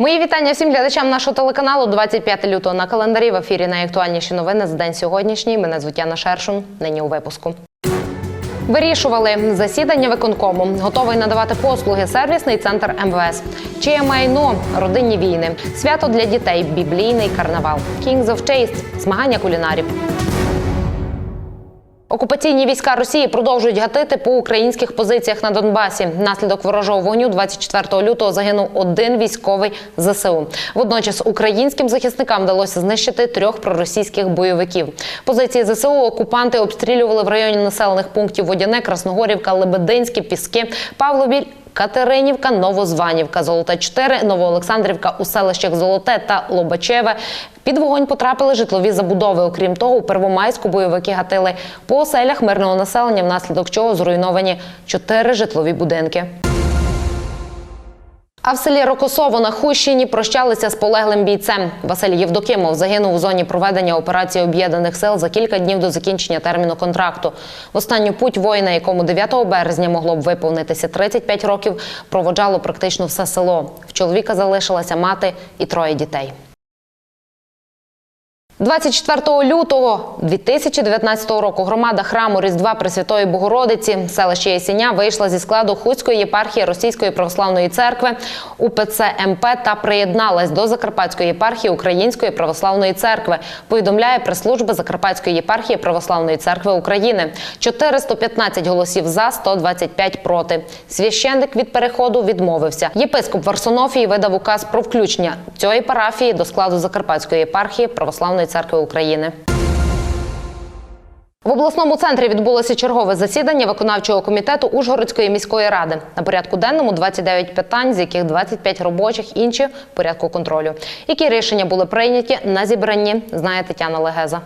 Мої вітання всім глядачам нашого телеканалу 25 лютого на календарі в ефірі найактуальніші новини за день сьогоднішній. Мене звуть Яна Шершун. Нині у випуску. Вирішували засідання виконкому. Готовий надавати послуги сервісний центр МВС. Чиє майно родинні війни. Свято для дітей. Біблійний карнавал. Kings of Taste – змагання кулінарів. Окупаційні війська Росії продовжують гатити по українських позиціях на Донбасі. Внаслідок ворожого вогню 24 лютого загинув один військовий ЗСУ. Водночас українським захисникам вдалося знищити трьох проросійських бойовиків. Позиції ЗСУ окупанти обстрілювали в районі населених пунктів Водяне, Красногорівка, Лебединське, Піски, Павловіль. Катеринівка, Новозванівка, Золота 4, Новоолександрівка у селищах Золоте та Лобачеве. Під вогонь потрапили житлові забудови. Окрім того, у Первомайську бойовики гатили по оселях мирного населення, внаслідок чого зруйновані чотири житлові будинки. А в селі Рокосово на Хущині прощалися з полеглим бійцем. Василь Євдокимов загинув у зоні проведення операції об'єднаних сил за кілька днів до закінчення терміну контракту. В останню путь воїна, якому 9 березня могло б виповнитися 35 років, проводжало практично все село. В чоловіка залишилася мати і троє дітей. 24 лютого 2019 року громада храму Різдва Пресвятої Богородиці селище Ясіня вийшла зі складу Хуцької єпархії Російської православної церкви УПЦ МП та приєдналась до Закарпатської єпархії Української православної церкви. Повідомляє прес-служба Закарпатської єпархії Православної церкви України. 415 голосів за, 125 проти. Священник від переходу відмовився. Єпископ Варсонофій видав указ про включення цієї парафії до складу Закарпатської єпархії Православної церкви України. В обласному центрі відбулося чергове засідання виконавчого комітету Ужгородської міської ради. На порядку денному 29 питань, з яких 25 робочих, інші в порядку контролю. Які рішення були прийняті на зібранні, знає Тетяна Легеза.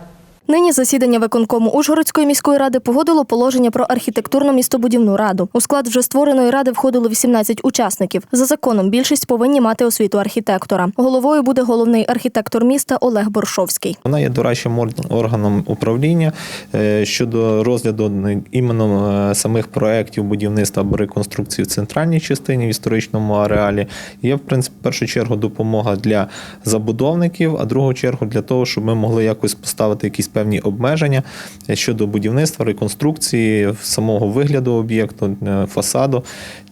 Нині засідання виконкому Ужгородської міської ради погодило положення про архітектурно містобудівну раду. У склад вже створеної ради входило 18 учасників. За законом більшість повинні мати освіту архітектора. Головою буде головний архітектор міста Олег Боршовський. Вона є дорадчим органом управління е, щодо розгляду іменно е, самих проєктів будівництва або реконструкції в центральній частині в історичному ареалі. Є в принципі першу чергу допомога для забудовників, а другу чергу для того, щоб ми могли якось поставити якісь певні обмеження щодо будівництва, реконструкції самого вигляду об'єкту, е, фасаду,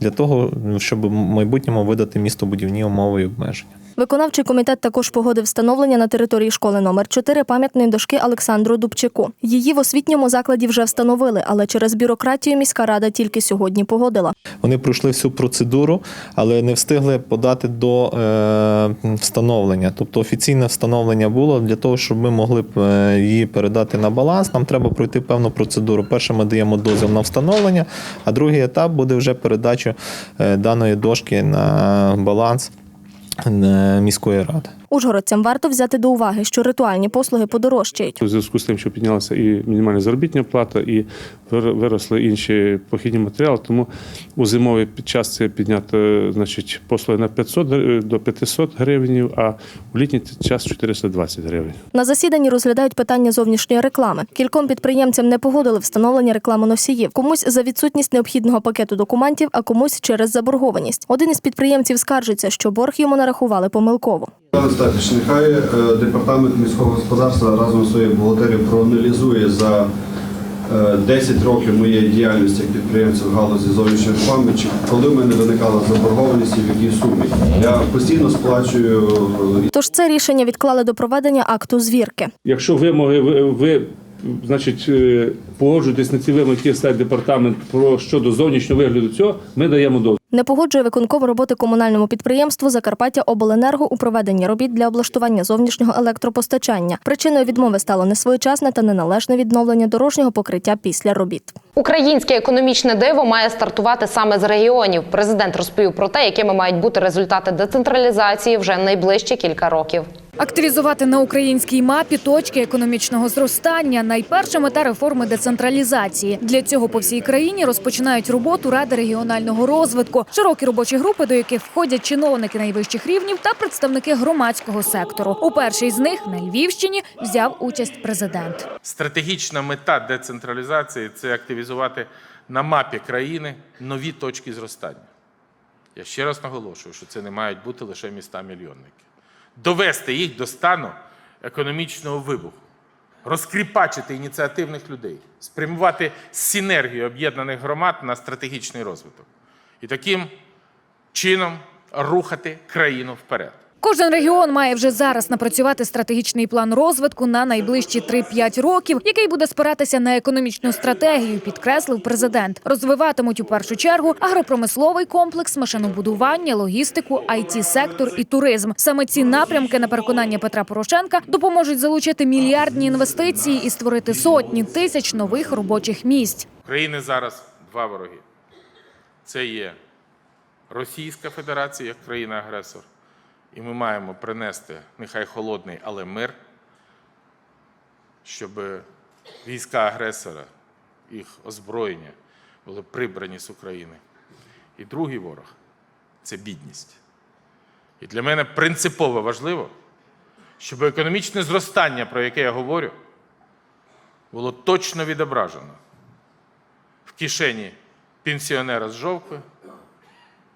для того, щоб в майбутньому видати містобудівні умови і обмеження. Виконавчий комітет також погодив встановлення на території школи номер 4 пам'ятної дошки Олександру Дубчику. Її в освітньому закладі вже встановили, але через бюрократію міська рада тільки сьогодні погодила. Вони пройшли всю процедуру, але не встигли подати до е, встановлення. Тобто офіційне встановлення було для того, щоб ми могли б е, її передати на баланс. Нам треба пройти певну процедуру. Перше, ми даємо дозвіл на встановлення, а другий етап буде вже передача е, даної дошки на баланс міської ради. Ужгородцям варто взяти до уваги, що ритуальні послуги подорожчають. У зв'язку з тим, що піднялася і мінімальна заробітна плата, і вир- виросли інші похідні матеріали, тому у зимовий під час це підняти значить, послуги на 500 до 500 гривень, а у літній час 420 гривень. На засіданні розглядають питання зовнішньої реклами. Кільком підприємцям не погодили встановлення рекламоносіїв. Комусь за відсутність необхідного пакету документів, а комусь через заборгованість. Один із підприємців скаржиться, що борг йому нарахували помилково. Пане нехай е, департамент міського господарства разом з своєю бухгалтерією проаналізує за е, 10 років моєї діяльності як підприємця в галузі зовнішньої реклами, чи коли в мене виникала заборгованість і в якій сумі. Я постійно сплачую е, Тож це рішення відклали до проведення акту звірки. Якщо вимоги ви, ви значить, е, погоджуєтесь на ці вимоги, які ставить департамент про щодо зовнішнього вигляду цього, ми даємо дозвіл. Не погоджує виконком роботи комунальному підприємству Закарпаття Обленерго у проведенні робіт для облаштування зовнішнього електропостачання. Причиною відмови стало несвоєчасне та неналежне відновлення дорожнього покриття після робіт. Українське економічне диво має стартувати саме з регіонів. Президент розповів про те, якими мають бути результати децентралізації вже найближчі кілька років. Активізувати на українській мапі точки економічного зростання найперша мета реформи децентралізації. Для цього по всій країні розпочинають роботу ради регіонального розвитку, широкі робочі групи, до яких входять чиновники найвищих рівнів та представники громадського сектору. У першій з них на Львівщині взяв участь президент. Стратегічна мета децентралізації це активізувати на мапі країни нові точки зростання. Я ще раз наголошую, що це не мають бути лише міста-мільйонники. Довести їх до стану економічного вибуху, розкріпачити ініціативних людей, спрямувати синергію об'єднаних громад на стратегічний розвиток. І таким чином рухати країну вперед. Кожен регіон має вже зараз напрацювати стратегічний план розвитку на найближчі 3-5 років, який буде спиратися на економічну стратегію, підкреслив президент. Розвиватимуть у першу чергу агропромисловий комплекс, машинобудування, логістику, it сектор і туризм. Саме ці напрямки, на переконання Петра Порошенка, допоможуть залучити мільярдні інвестиції і створити сотні тисяч нових робочих місць. України зараз два вороги. Це є Російська Федерація як країна-агресор. І ми маємо принести нехай холодний, але мир, щоб війська агресора, їх озброєння були прибрані з України. І другий ворог це бідність. І для мене принципово важливо, щоб економічне зростання, про яке я говорю, було точно відображено в кишені пенсіонера з жовкви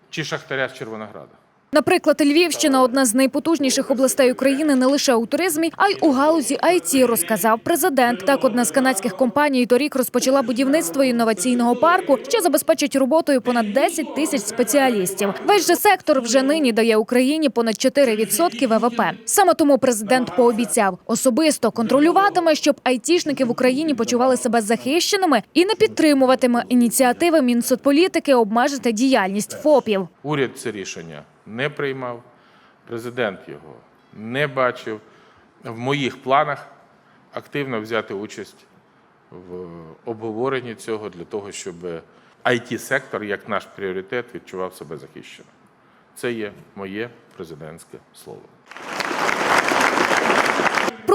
чи шахтаря з Червонограда. Наприклад, Львівщина одна з найпотужніших областей України не лише у туризмі, а й у галузі IT, розказав президент. Так, одна з канадських компаній торік розпочала будівництво інноваційного парку, що забезпечить роботою понад 10 тисяч спеціалістів. Весь же сектор вже нині дає Україні понад 4% ВВП. Саме тому президент пообіцяв особисто контролюватиме, щоб айтішники в Україні почували себе захищеними і не підтримуватиме ініціативи Мінсоцполітики обмежити діяльність ФОПів. Уряд це рішення не приймав, президент його не бачив. В моїх планах активно взяти участь в обговоренні цього для того, щоб it сектор як наш пріоритет відчував себе захищеним. Це є моє президентське слово.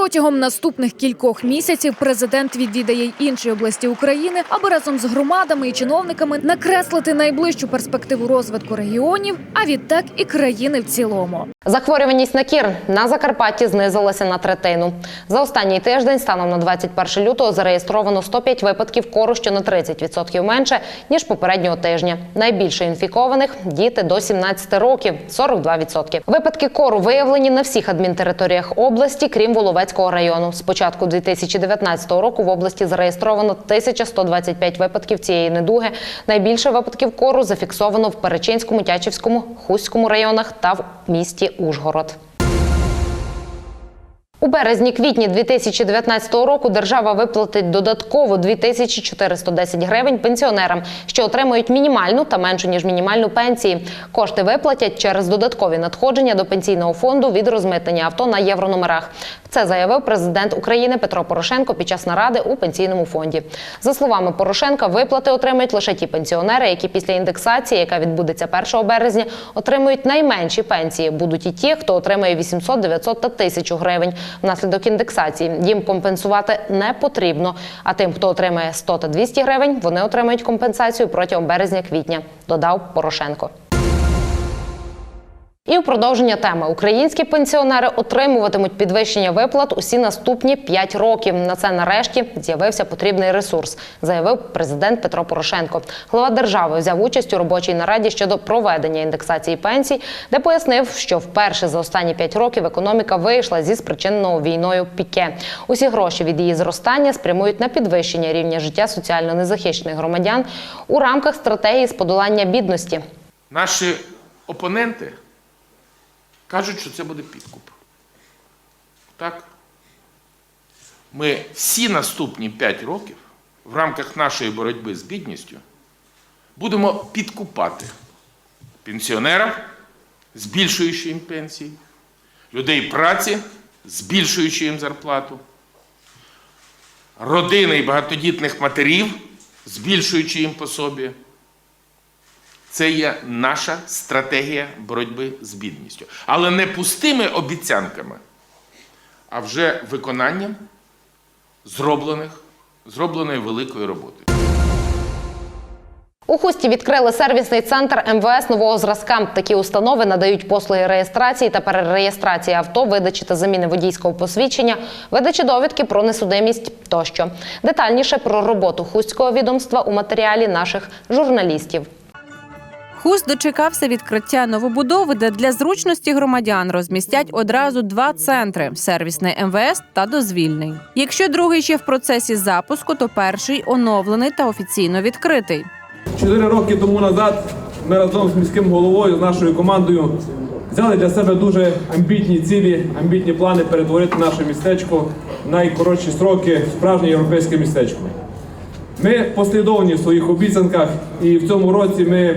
Протягом наступних кількох місяців президент відвідає й інші області України, аби разом з громадами і чиновниками накреслити найближчу перспективу розвитку регіонів, а відтак і країни в цілому. Захворюваність на кір на Закарпатті знизилася на третину. За останній тиждень, станом на 21 лютого, зареєстровано 105 випадків кору, що на 30% менше ніж попереднього тижня. Найбільше інфікованих діти до 17 років 42%. Випадки кору виявлені на всіх адмінтериторіях області, крім Воловецького району. З початку 2019 року в області зареєстровано 1125 випадків цієї недуги. Найбільше випадків кору зафіксовано в Перечинському, Тячівському, Хуському районах та в місті Ужгород. У березні-квітні 2019 року держава виплатить додатково 2410 гривень пенсіонерам, що отримують мінімальну та меншу ніж мінімальну пенсії. Кошти виплатять через додаткові надходження до пенсійного фонду від розмитнення авто на єврономерах. Це заявив президент України Петро Порошенко під час наради у пенсійному фонді. За словами Порошенка, виплати отримають лише ті пенсіонери, які після індексації, яка відбудеться 1 березня, отримують найменші пенсії. Будуть і ті, хто отримує 800, 900 та 1000 гривень. Внаслідок індексації їм компенсувати не потрібно. А тим, хто отримує 100 та 200 гривень, вони отримають компенсацію протягом березня-квітня, додав Порошенко. І у продовження теми українські пенсіонери отримуватимуть підвищення виплат усі наступні 5 років. На це нарешті з'явився потрібний ресурс, заявив президент Петро Порошенко. Глава держави взяв участь у робочій нараді щодо проведення індексації пенсій, де пояснив, що вперше за останні 5 років економіка вийшла зі спричиненого війною піке. Усі гроші від її зростання спрямують на підвищення рівня життя соціально незахищених громадян у рамках стратегії з подолання бідності. Наші опоненти кажуть, що це буде підкуп. Так? Ми всі наступні 5 років в рамках нашої боротьби з бідністю будемо підкупати пенсіонера, збільшуючи їм пенсії, людей праці, збільшуючи їм зарплату, родини і багатодітних матерів, збільшуючи їм пособі. Це є наша стратегія боротьби з бідністю. Але не пустими обіцянками, а вже виконанням зроблених, зробленої великої роботи. У Хусті відкрили сервісний центр МВС нового зразка. Такі установи надають послуги реєстрації та перереєстрації авто, видачі та заміни водійського посвідчення, видачі довідки про несудимість тощо. Детальніше про роботу хустського відомства у матеріалі наших журналістів. Хуст дочекався відкриття новобудови, де для зручності громадян розмістять одразу два центри: сервісний МВС та дозвільний. Якщо другий ще в процесі запуску, то перший оновлений та офіційно відкритий. Чотири роки тому назад ми разом з міським головою, з нашою командою взяли для себе дуже амбітні цілі, амбітні плани перетворити наше містечко в найкоротші строки в справжнє європейське містечко. Ми послідовні в своїх обіцянках, і в цьому році ми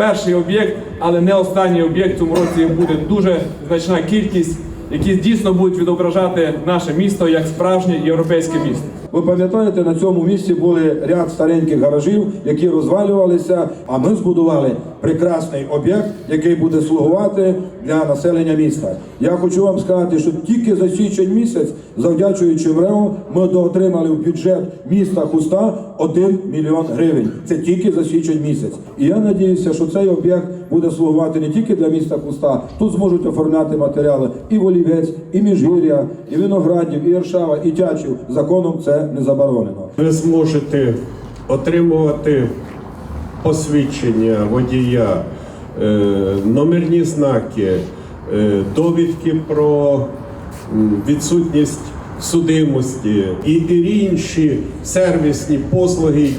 перший об'єкт, але не останній об'єкт. Цьому році буде дуже значна кількість, які дійсно будуть відображати наше місто як справжнє європейське місто. Ви пам'ятаєте, на цьому місці були ряд стареньких гаражів, які розвалювалися. А ми збудували прекрасний об'єкт, який буде слугувати для населення міста. Я хочу вам сказати, що тільки за січень місяць, завдячуючи МРЕО, ми доотримали в бюджет міста Хуста 1 мільйон гривень. Це тільки за січень місяць. І я надіюся, що цей об'єкт буде слугувати не тільки для міста Хуста. Тут зможуть оформляти матеріали і Волівець, і Міжгір'я, і Виноградів, і Іршава, і Тячів. Законом це не заборонено. Ви зможете отримувати посвідчення водія, е, номерні знаки, е, довідки про відсутність судимості і, і інші сервісні послуги.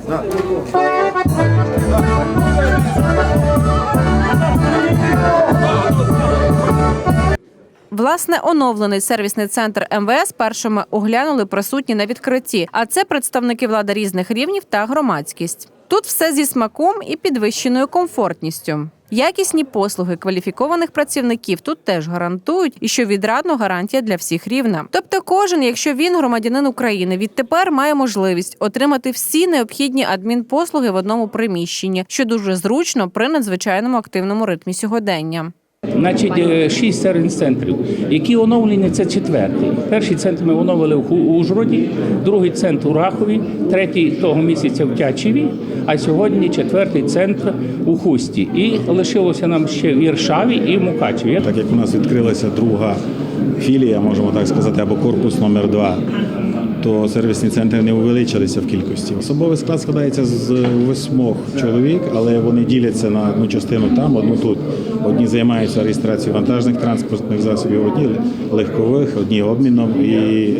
Власне, оновлений сервісний центр МВС першими оглянули присутні на відкритті, а це представники влади різних рівнів та громадськість. Тут все зі смаком і підвищеною комфортністю. Якісні послуги кваліфікованих працівників тут теж гарантують, і що відрадно гарантія для всіх рівна. Тобто, кожен, якщо він громадянин України, відтепер має можливість отримати всі необхідні адмінпослуги в одному приміщенні, що дуже зручно при надзвичайному активному ритмі сьогодення. Значить, е, шість сервіс центрів, які оновлені, це четвертий. Перший центр ми оновили в Ужгороді, другий центр у Рахові, третій того місяця в Тячеві, а сьогодні четвертий центр у Хусті. І лишилося нам ще в Іршаві і в Мукачеві. Так як у нас відкрилася друга філія, можемо так сказати, або корпус номер 2 то сервісні центри не увеличилися в кількості. Особовий склад складається з восьмох чоловік, але вони діляться на одну частину там, одну тут. Одні займаються реєстрацією вантажних транспортних засобів, одні легкових, одні обміном і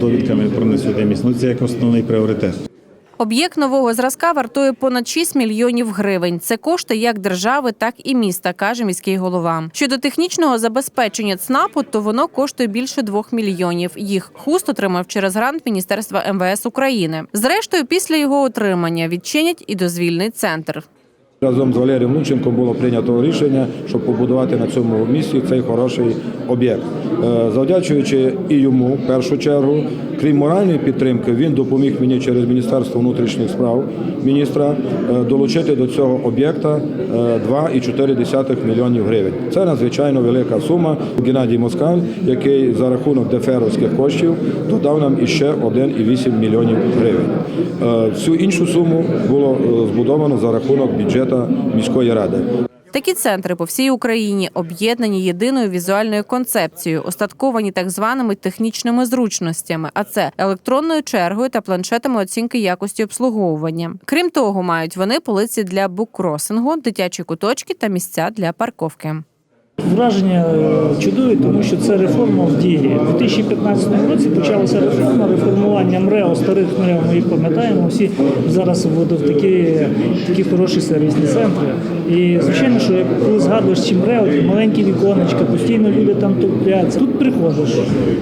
довідками про несудимість. Ну це як основний пріоритет. Об'єкт нового зразка вартує понад 6 мільйонів гривень. Це кошти як держави, так і міста, каже міський голова. Щодо технічного забезпечення ЦНАПу, то воно коштує більше 2 мільйонів. Їх хуст отримав через грант Міністерства МВС України. Зрештою, після його отримання відчинять і дозвільний центр. Разом з Валерієм Лунченком було прийнято рішення, щоб побудувати на цьому місці цей хороший об'єкт. Е, Завдячуючи і йому, в першу чергу, крім моральної підтримки, він допоміг мені через Міністерство внутрішніх справ міністра е, долучити до цього об'єкта е, 2,4 мільйонів гривень. Це надзвичайно велика сума. Геннадій Москаль, який за рахунок деферовських коштів додав нам іще 1,8 мільйонів гривень. Е, Всю іншу суму було е, збудовано за рахунок бюджету міської ради. Такі центри по всій Україні об'єднані єдиною візуальною концепцією, остатковані так званими технічними зручностями, а це електронною чергою та планшетами оцінки якості обслуговування. Крім того, мають вони полиці для буккросингу, дитячі куточки та місця для парковки. Враження е, чудові, тому що це реформа в дії. У 2015 році почалася реформа, реформування МРЕО, старих МРЕО, ми їх пам'ятаємо. Всі зараз вводив такі, такі хороші сервісні центри. І звичайно, що коли згадуєш ці МРЕО, маленькі віконечка, постійно люди там тупляться. Тут приходиш,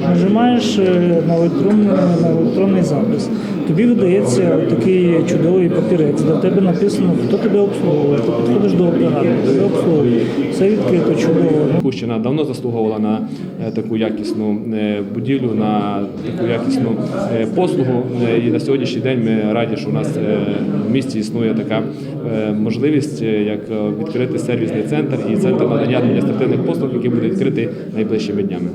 нажимаєш е, на електронний, на електронний запис. Тобі видається такий чудовий папірець, де в тебе написано, хто тебе обслуговує. Ти підходиш до оператора, тебе обслуговує. Все відкрито, чудово. Кущина давно заслуговувала на е, таку якісну е, будівлю, на таку якісну е, послугу. І на сьогоднішній день ми раді, що у нас в місті існує така можливість, як відкрити сервісний центр і центр надання адміністративних послуг, який буде відкритий найближчими днями.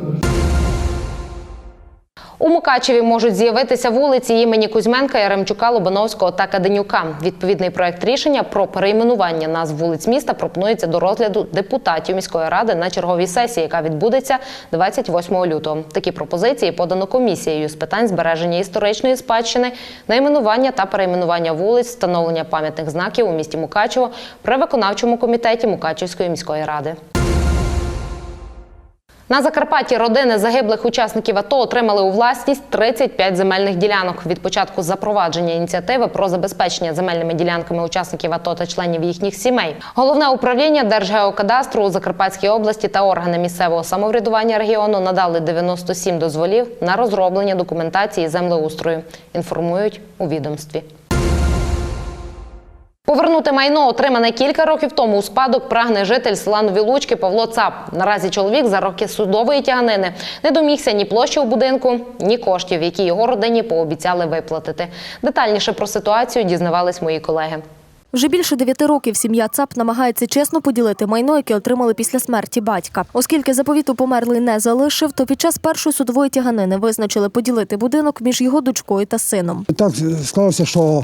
У Мукачеві можуть з'явитися вулиці імені Кузьменка, Яремчука, Лобановського та Каденюка. Відповідний проект рішення про перейменування назв вулиць міста пропонується до розгляду депутатів міської ради на черговій сесії, яка відбудеться 28 лютого. Такі пропозиції подано комісією з питань збереження історичної спадщини, найменування та перейменування вулиць, встановлення пам'ятних знаків у місті Мукачево при виконавчому комітеті Мукачевської міської ради. На Закарпатті родини загиблих учасників АТО отримали у власність 35 земельних ділянок. Від початку запровадження ініціативи про забезпечення земельними ділянками учасників АТО та членів їхніх сімей. Головне управління Держгеокадастру у Закарпатській області та органи місцевого самоврядування регіону надали 97 дозволів на розроблення документації землеустрою. Інформують у відомстві. Повернути майно, отримане кілька років тому у спадок, прагне житель села Нові Лучки Павло Цап. Наразі чоловік за роки судової тяганини не домігся ні площі у будинку, ні коштів, які його родині пообіцяли виплатити. Детальніше про ситуацію дізнавались мої колеги. Вже більше дев'яти років сім'я ЦАП намагається чесно поділити майно, яке отримали після смерті батька. Оскільки заповіту померлий не залишив, то під час першої судової тяганини визначили поділити будинок між його дочкою та сином. Так склалося, що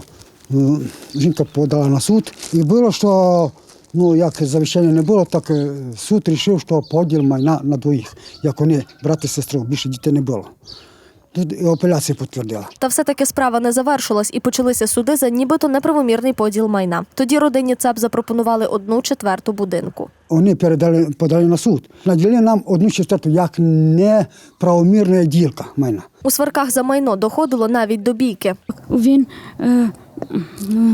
жінка подала на суд, і було, що ну, як завіщення не було, так е, суд вирішив, що поділ майна на двоїх, як вони, брат і сестру, більше дітей не було. Тут і підтвердила. Та все-таки справа не завершилась і почалися суди за нібито неправомірний поділ майна. Тоді родині ЦАП запропонували одну четверту будинку. Вони передали, подали на суд. Наділили нам одну четверту як неправомірна ділка майна. У сварках за майно доходило навіть до бійки. Він е,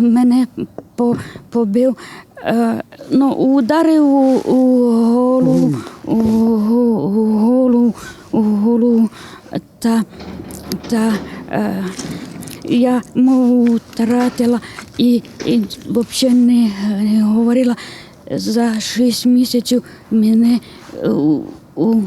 мене по, побив, е, ну, ударив у, у голову, у, у голову, у голову, та, та е, я мову втратила і, і взагалі не, не говорила. За шість місяців мене у, у,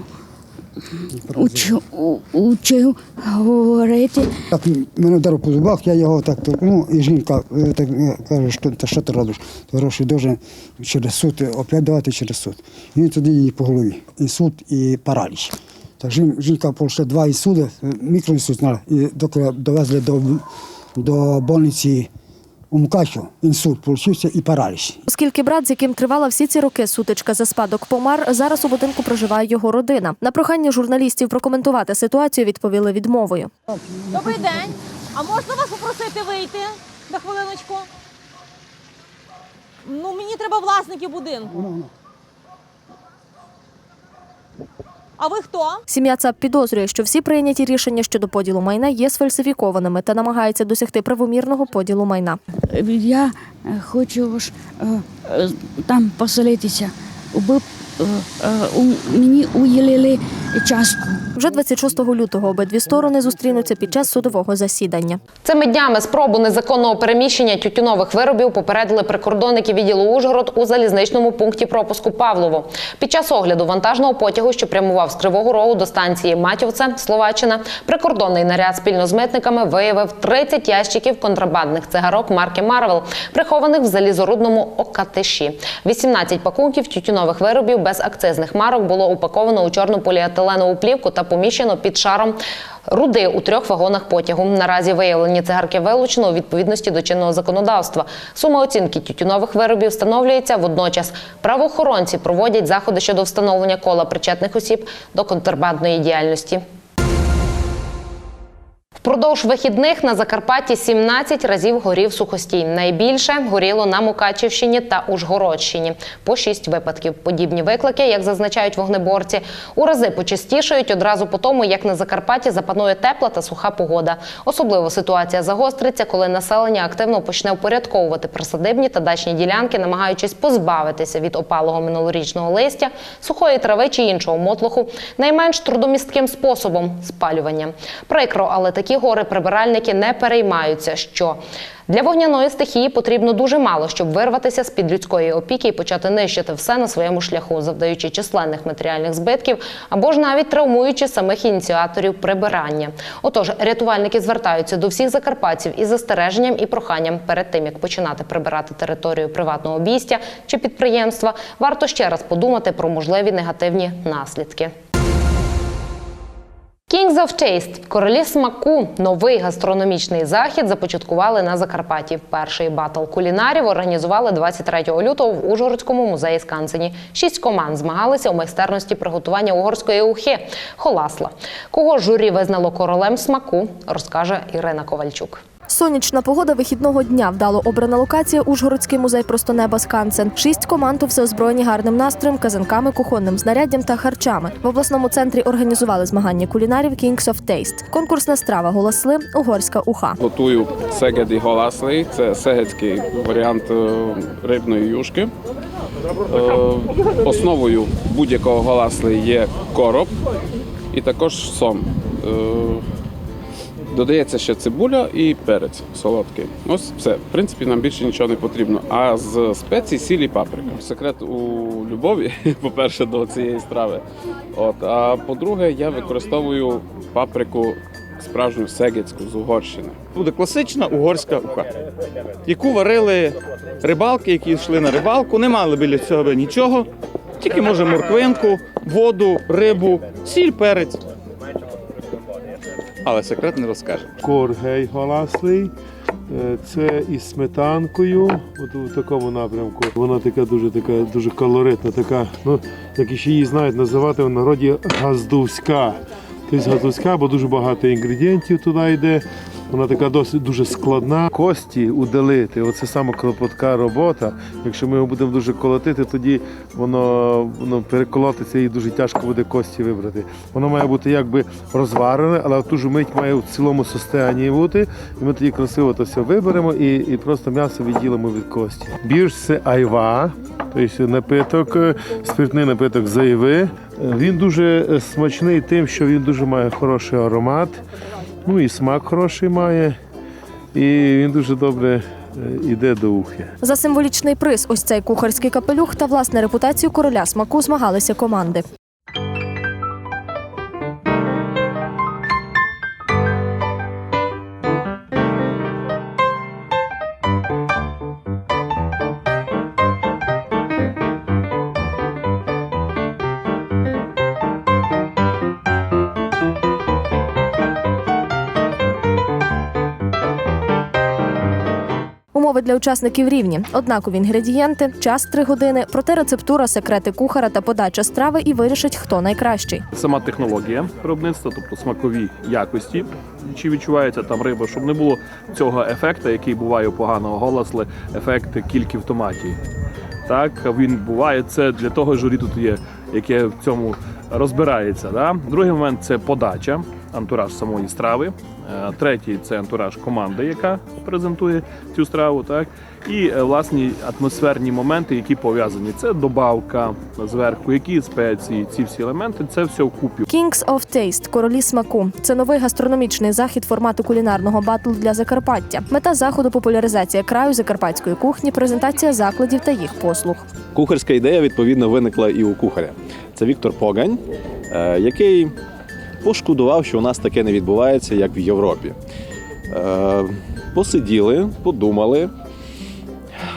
учив, у- учив говорити. Так мене вдарив по зубах, я його так ну і жінка е, так е, каже, що, та що ти робиш? Ти гроші дуже через суд, е, опять давати через суд. Він тоді її по голові. І суд, і параліч. Жін- жінка пройшла два інсуди, мікроінсуд знала, і доки довезли до, до больниці у Мукачево, інсульт получився і параліч. Оскільки брат, з яким тривала всі ці роки сутичка за спадок помер, зараз у будинку проживає його родина. На прохання журналістів прокоментувати ситуацію відповіли відмовою. Добрий день. А можна вас попросити вийти на хвилиночку? Ну, мені треба власників будинку. А ви хто? Сім'я ЦАП підозрює, що всі прийняті рішення щодо поділу майна є сфальсифікованими та намагається досягти правомірного поділу майна. Я хочу ж е, е, там поселитися. Е, е, мені уїлили частку. Вже 26 лютого обидві сторони зустрінуться під час судового засідання. Цими днями спробу незаконного переміщення тютюнових виробів попередили прикордонники відділу Ужгород у залізничному пункті пропуску Павлово. Під час огляду вантажного потягу, що прямував з Кривого Рогу до станції Матівце, Словаччина, прикордонний наряд спільно з митниками виявив 30 ящиків контрабандних цигарок марки Марвел, прихованих в залізорудному окатиші. 18 пакунків тютюнових виробів без акцизних марок було упаковано у чорну поліетиленову плівку та поміщено під шаром руди у трьох вагонах потягу. Наразі виявлені цигарки вилучено у відповідності до чинного законодавства. Сума оцінки тютюнових виробів встановлюється. Водночас правоохоронці проводять заходи щодо встановлення кола причетних осіб до контрабандної діяльності. Впродовж вихідних на Закарпатті 17 разів горів сухостій. Найбільше горіло на Мукачівщині та Ужгородщині. По 6 випадків. Подібні виклики, як зазначають вогнеборці, у рази почастішають одразу по тому, як на Закарпатті запанує тепла та суха погода. Особливо ситуація загостриться, коли населення активно почне упорядковувати присадибні та дачні ділянки, намагаючись позбавитися від опалого минулорічного листя, сухої трави чи іншого мотлоху, найменш трудомістким способом спалювання. Прикро, але такі гори прибиральники не переймаються, що для вогняної стихії потрібно дуже мало, щоб вирватися з під людської опіки і почати нищити все на своєму шляху, завдаючи численних матеріальних збитків або ж навіть травмуючи самих ініціаторів прибирання. Отож, рятувальники звертаються до всіх закарпатців із застереженням і проханням перед тим, як починати прибирати територію приватного обійстя чи підприємства, варто ще раз подумати про можливі негативні наслідки. Kings of Taste – королі смаку. Новий гастрономічний захід започаткували на Закарпатті. Перший батл кулінарів організували 23 лютого в Ужгородському музеї Скансені. Шість команд змагалися у майстерності приготування угорської ухи – холасла. Кого журі визнало королем смаку, розкаже Ірина Ковальчук. Сонячна погода вихідного дня вдало обрана локація Ужгородський музей просто неба Скансен. Шість команд все озброєні гарним настроєм, казанками, кухонним знаряддям та харчами. В обласному центрі організували змагання кулінарів Kings of Taste. Конкурсна страва голосли угорська уха. Готую сегеді голаслий, це сегедський варіант е, рибної юшки. Е, Основою будь-якого голасли є короб і також сом. Додається ще цибуля і перець солодкий. Ось все. В принципі, нам більше нічого не потрібно. А з спецій сіль і паприка. Секрет у любові, по-перше, до цієї страви. От, а по-друге, я використовую паприку справжню сегецьку з Угорщини. Буде класична угорська уха, яку варили рибалки, які йшли на рибалку, не мали біля цього нічого, тільки може морквинку, воду, рибу, сіль, перець. Але секрет не розкаже. Коргей галаслий. Е, Це із сметанкою, от у такому напрямку. Вона така дуже така дуже колоритна, така, ну як ще її знають називати в народі газдовська. Тобто газдовська, бо дуже багато інгредієнтів туди йде. Вона така досить дуже складна. Кості удалити. Оце саме клопотка робота. Якщо ми його будемо дуже колотити, тоді воно, воно переколотиться і дуже тяжко буде кості вибрати. Воно має бути якби розварене, але в ту ж мить має в цілому состоянні бути. І ми тоді красиво то все виберемо і, і просто м'ясо відділимо від кості. Бірж це айва, тобто напиток, е, спиртний напиток з. Е, Він дуже е, смачний тим, що він дуже має хороший аромат. Ну і смак хороший має, і він дуже добре йде до ухи. За символічний приз, ось цей кухарський капелюх та власне репутацію короля смаку змагалися команди. Для учасників рівні: однакові інгредієнти, час 3 години, проте рецептура, секрети кухара та подача страви і вирішить, хто найкращий. Сама технологія виробництва, тобто смакові якості, чи відчувається там риба, щоб не було цього ефекту, який буває у поганого голосли, ефект кільки в томаті. Так, він буває. Це для того журі тут є, яке в цьому розбирається. Да? Другий момент це подача, антураж самої страви. Е, Третій це антураж команди, яка презентує цю страву. Так? І е, власні атмосферні моменти, які пов'язані. Це добавка зверху, які спеції, ці всі елементи, це все вкупі. Kings of Taste – королі смаку. Це новий гастрономічний захід формату кулінарного батлу для Закарпаття. Мета заходу популяризація краю закарпатської кухні, презентація закладів та їх послуг. Кухарська ідея відповідно виникла і у кухаря. Це Віктор Погань, е, який пошкодував, що у нас таке не відбувається, як в Європі. Е, Посиділи, подумали,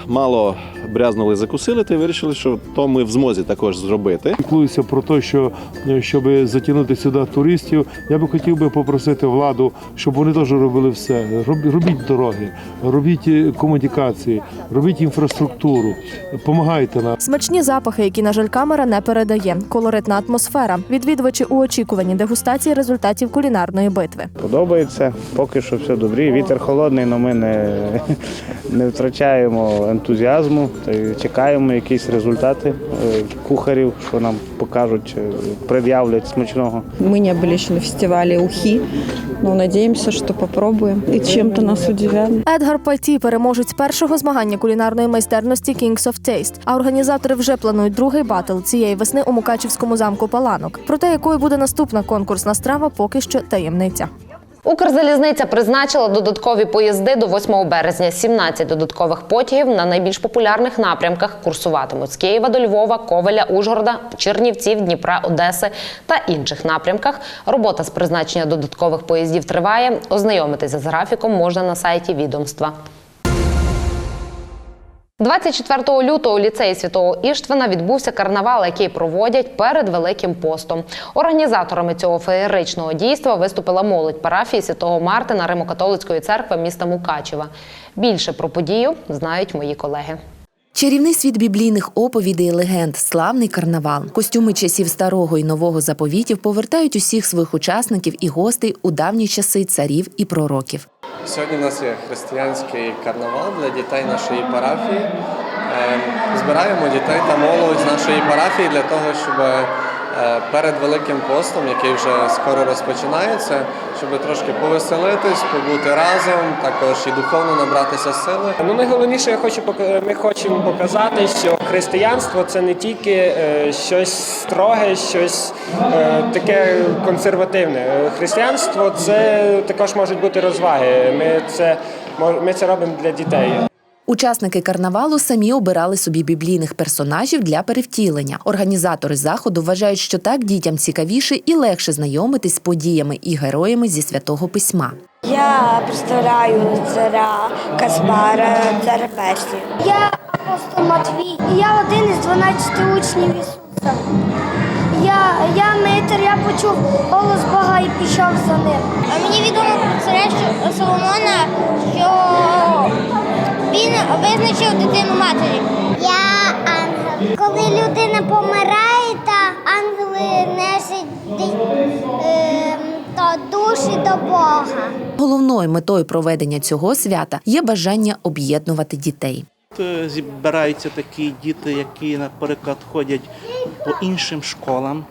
мало брязнули, закусили й вирішили, що то ми в змозі також зробити. Піклуюся про те, що е, щоб затягнути сюди туристів, я би хотів би попросити владу, щоб вони теж робили все. Роб- Робіть дороги, робіть е, комунікації, робіть інфраструктуру, допомагайте нам. Смачні запахи, які, на жаль, камера не передає. Колоритна атмосфера. Відвідувачі у очікуванні дегустації результатів кулінарної битви. Подобається, поки що все добре. Вітер холодний, але ми не, не втрачаємо ентузіазму та й чекаємо якісь результати е, кухарів, що нам покажуть, е, пред'являть смачного. Мы не были еще на фестивале Ухи, но надеемся, что попробуем и чем-то нас удивят. Едгар Пальті переможець першого змагання кулінарної майстерності Kings of Taste. А організатори вже планують другий батл цієї весни у Мукачівському замку Паланок. Проте якою буде наступна конкурсна страва, поки що таємниця. Укрзалізниця призначила додаткові поїзди до 8 березня. 17 додаткових потягів на найбільш популярних напрямках курсуватимуть з Києва до Львова, Ковеля, Ужгорода, Чернівців, Дніпра, Одеси та інших напрямках. Робота з призначення додаткових поїздів триває. Ознайомитися з графіком можна на сайті відомства. 24 лютого у ліцеї святого Іштвана відбувся карнавал, який проводять перед Великим постом. Організаторами цього феєричного дійства виступила молодь парафії святого Мартина Римо-католицької церкви міста Мукачева. Більше про подію знають мої колеги. Чарівний світ біблійних оповідей легенд, славний карнавал. Костюми часів старого і нового заповітів повертають усіх своїх учасників і гостей у давні часи царів і пророків. Сьогодні у нас є християнський карнавал для дітей нашої парафії. Ем, Збираємо дітей та молодь з нашої парафії для того, щоб перед Великим постом, який вже скоро розпочинається, щоб трошки повеселитись, побути разом, також і духовно набратися сили. Ну найголовніше, я хочу ми хочемо показати, що християнство це не тільки е, щось строге, щось е, таке консервативне. Е, Християнство це також можуть бути розваги. Ми це ми це робимо для дітей. Учасники карнавалу самі обирали собі біблійних персонажів для перевтілення. Організатори заходу вважають, що так дітям цікавіше і легше знайомитись з подіями і героями зі святого письма. Я представляю царя Каспара, царя Персії. Я апостол Матвій. Я один із 12 учнів Ісуса. Я, я митер, я почув голос Бога і пішов за ним. Мені відомо про царя що- Соломона, що визначив дитину матері. Я ангел. Коли людина помирає, та ангели несуть ем, то душі до Бога. Головною метою проведення цього свята є бажання об'єднувати дітей. Тут Зібираються такі діти, які, наприклад, ходять по іншим школам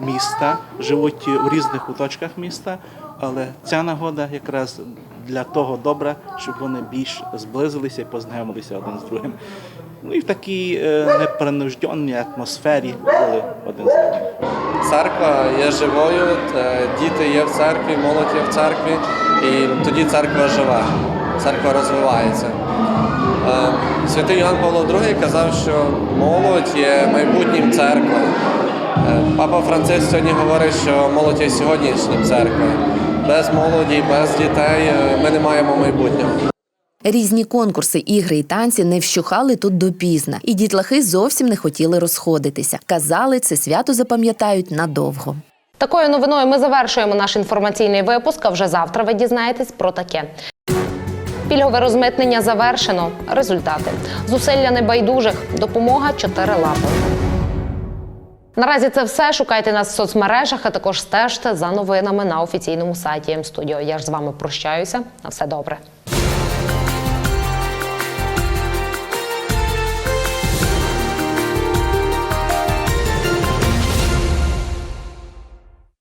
міста, живуть у різних куточках міста, але ця нагода якраз для того добра, щоб вони більш зблизилися і познайомилися один з другим. Ну і в такій е, непринужденній атмосфері були один з одним. Церква є живою, е, діти є в церкві, молодь є в церкві, і тоді церква живе, церква розвивається. Е, Святий Йоанн Павло II казав, що молодь є майбутнім церкви. Е, Папа Франциск сьогодні говорить, що молодь є сьогоднішнім церкви. Без молоді, без дітей е, ми не маємо майбутнього. Різні конкурси, ігри і танці не вщухали тут допізна, і дітлахи зовсім не хотіли розходитися. Казали, це свято запам'ятають надовго. Такою новиною ми завершуємо наш інформаційний випуск. А вже завтра ви дізнаєтесь про таке. Пільгове розмитнення завершено. Результати зусилля небайдужих. Допомога чотири лапи. Наразі це все. Шукайте нас в соцмережах, а також стежте за новинами на офіційному сайті М-студіо. Я ж з вами прощаюся. На все добре.